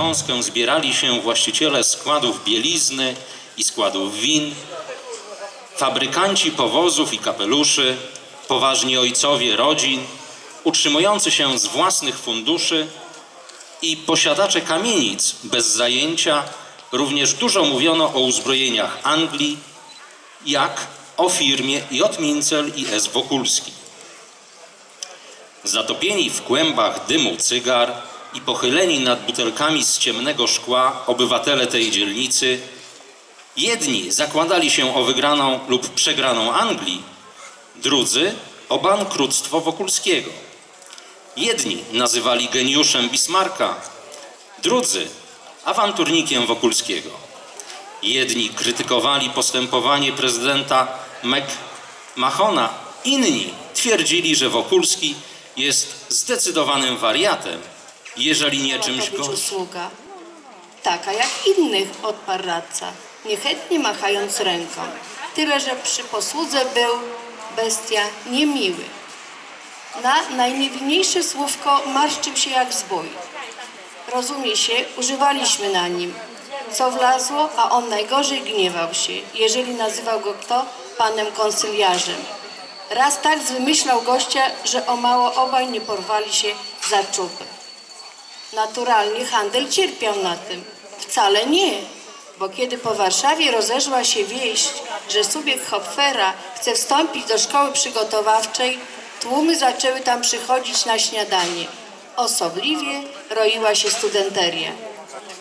przekąskę zbierali się właściciele składów bielizny i składów win, fabrykanci powozów i kapeluszy, poważni ojcowie rodzin, utrzymujący się z własnych funduszy i posiadacze kamienic bez zajęcia, również dużo mówiono o uzbrojeniach Anglii, jak o firmie J. Mincel i S. Wokulski. Zatopieni w kłębach dymu cygar i pochyleni nad butelkami z ciemnego szkła obywatele tej dzielnicy, jedni zakładali się o wygraną lub przegraną Anglii, drudzy o bankructwo Wokulskiego. Jedni nazywali geniuszem Bismarcka, drudzy awanturnikiem Wokulskiego. Jedni krytykowali postępowanie prezydenta McMahona, inni twierdzili, że Wokulski jest zdecydowanym wariatem, jeżeli nie czymś gorszym. usługa. Taka jak innych, odparł radca, niechętnie machając ręką. Tyle, że przy posłudze był bestia niemiły. Na najniewinniejsze słówko marszczył się jak zbój. Rozumie się, używaliśmy na nim. Co wlazło, a on najgorzej gniewał się, jeżeli nazywał go kto panem konsyliarzem. Raz tak zwymyślał gościa, że o mało obaj nie porwali się za czubek. Naturalnie handel cierpiał na tym. Wcale nie, bo kiedy po Warszawie rozeszła się wieść, że subiek Hopfera chce wstąpić do szkoły przygotowawczej, tłumy zaczęły tam przychodzić na śniadanie. Osobliwie roiła się studenteria.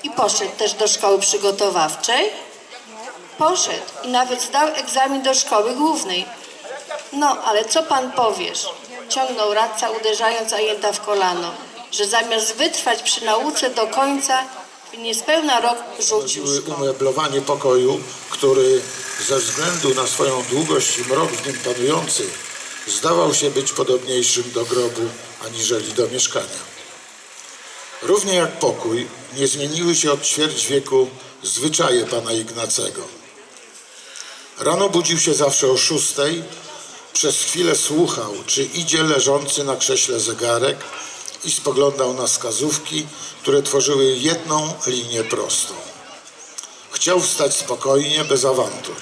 I poszedł też do szkoły przygotowawczej? Poszedł i nawet zdał egzamin do szkoły głównej. No, ale co pan powiesz? Ciągnął radca, uderzając ajenta w kolano, że zamiast wytrwać przy nauce do końca, w niespełna rok rzucił szkołę. umeblowanie pokoju, który ze względu na swoją długość i mrok w nim panujący zdawał się być podobniejszym do grobu aniżeli do mieszkania. Równie jak pokój, nie zmieniły się od ćwierć wieku zwyczaje pana Ignacego. Rano budził się zawsze o szóstej, przez chwilę słuchał, czy idzie leżący na krześle zegarek i spoglądał na wskazówki, które tworzyły jedną linię prostą. Chciał wstać spokojnie, bez awantur.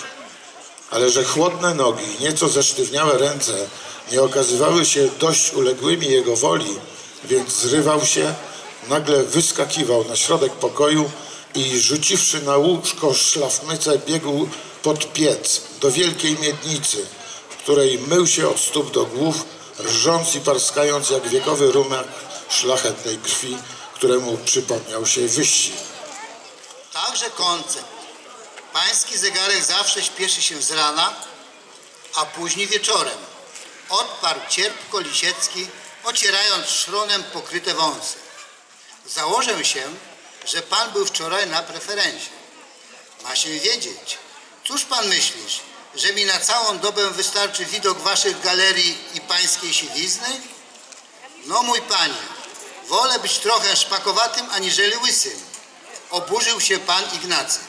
Ale że chłodne nogi i nieco zesztywniałe ręce nie okazywały się dość uległymi jego woli, więc zrywał się, nagle wyskakiwał na środek pokoju i rzuciwszy na łóżko szlafmycę biegł pod piec do wielkiej miednicy, w której mył się od stóp do głów, rżąc i parskając jak wiekowy rumek szlachetnej krwi, któremu przypomniał się wyścig. Także koncept. Pański zegarek zawsze śpieszy się z rana, a później wieczorem. Odparł cierpko Lisiecki, ocierając szronem pokryte wąsy. Założę się, że pan był wczoraj na preferencie. Ma się wiedzieć. Cóż pan myślisz, że mi na całą dobę wystarczy widok waszych galerii i pańskiej siwizny? No mój panie, wolę być trochę szpakowatym aniżeli łysym. Oburzył się pan Ignacy.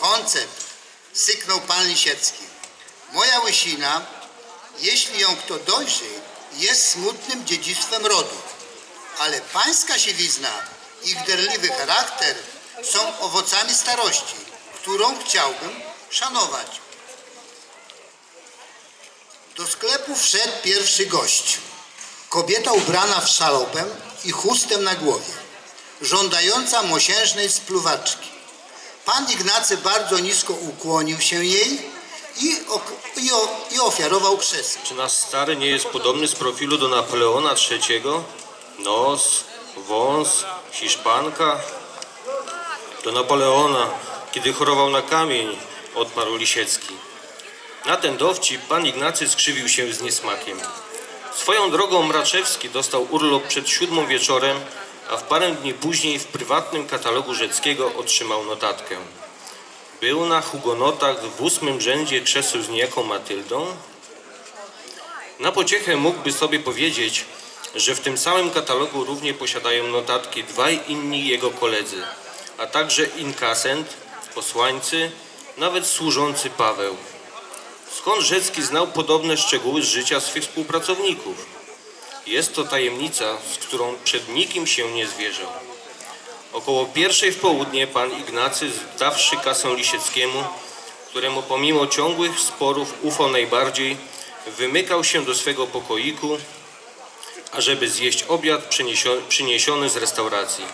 Koncept, syknął pan Lisiecki. Moja łysina, jeśli ją kto dojrzy, jest smutnym dziedzictwem rodu. Ale pańska siwizna i gderliwy charakter są owocami starości, którą chciałbym szanować. Do sklepu wszedł pierwszy gość. Kobieta ubrana w szalopę i chustem na głowie, żądająca mosiężnej spluwaczki. Pan Ignacy bardzo nisko ukłonił się jej i, i, i ofiarował krzesło. Czy nasz stary nie jest podobny z profilu do Napoleona III? Nos, wąs, hiszpanka. Do Napoleona, kiedy chorował na kamień, odparł Lisiecki. Na ten dowcip pan Ignacy skrzywił się z niesmakiem. Swoją drogą Mraczewski dostał urlop przed siódmą wieczorem, a w parę dni później w prywatnym katalogu Rzeckiego otrzymał notatkę. Był na hugonotach w ósmym rzędzie krzeseł z niejaką Matyldą? Na pociechę mógłby sobie powiedzieć, że w tym samym katalogu równie posiadają notatki dwaj inni jego koledzy, a także inkasent, posłańcy, nawet służący Paweł. Skąd Rzecki znał podobne szczegóły z życia swych współpracowników? Jest to tajemnica, z którą przed nikim się nie zwierzał. Około pierwszej w południe pan Ignacy, zdawszy kasę Lisieckiemu, któremu pomimo ciągłych sporów ufał najbardziej, wymykał się do swego pokoiku, ażeby zjeść obiad przyniesio- przyniesiony z restauracji.